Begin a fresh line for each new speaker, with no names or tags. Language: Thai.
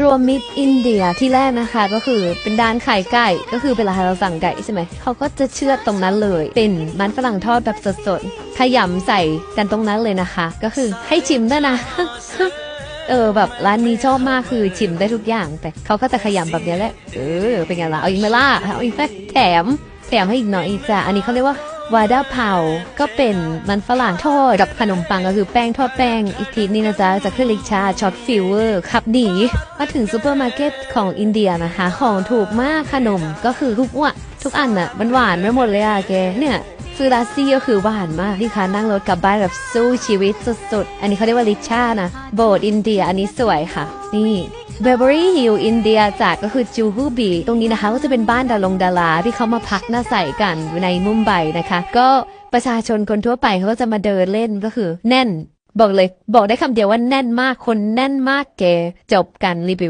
รวมมิตรอินเดียที่แรกนะคะก็คือเป็นด้านไข่ไก่ก็คือเวลาเราสั่งไก่ใช่ไหมเขาก็จะเชือดตรงนั้นเลย เป็นมันฝรั่งทอดแบบสดๆขยำใส่กันตรงนั้นเลยนะคะ ก็คือให้ชิมด้วยนะเออแบบร้านนี้ชอบมากคือชิมได้ทุกอย่าง แต่เขาก็จะขยำแบบนี้แหละเออเป็นไงล่ะเอาอีกไหมล่ะเอาอีกสักแถมแถมให้อีกหน่อยอีกจ้ะอันนี้เขาเรียกว่า วาดาเผา ก็เป็นมันฝรั่งทอดกับขนมปังก็คือแป้งทอดแป้ง อีกทีนี่นะจ๊ะจะขึ้นลิกชาช็อตฟิวเวอร์ขับหนีมาถึงซูเปอร์มาร์เก็ตของอินเดียนะคะของถูกมากขนมก็คือทุกว่ะทุกอันน่ะมันหวานไปหมดเลยอะแกเนี่ยซื้อลาซี่ก็คือหวานมากที่ค้านั่งรถกลับบ้านแบบสู้ชีวิตสุดๆ อันนี้เขาเรียกว่าลิชานะ โบสถ์อินเดียอันนี้สวยค่ะ นี่ เบเบอรี่ฮิลอินเดียจากก็คือจูฮูบีตรงนี้นะคะก็จะเป็นบ้านดารงดาราที่เขามาพักหน้าใส่กันในมุมไบนะคะ ก็ประชาชนคนทั่วไปเขาก็จะมาเดินเล่นก็คือแน่น บอกเลย บอกได้คำเดียวว่าแน่นมากคนแน่นมากเกจบกันรีวิว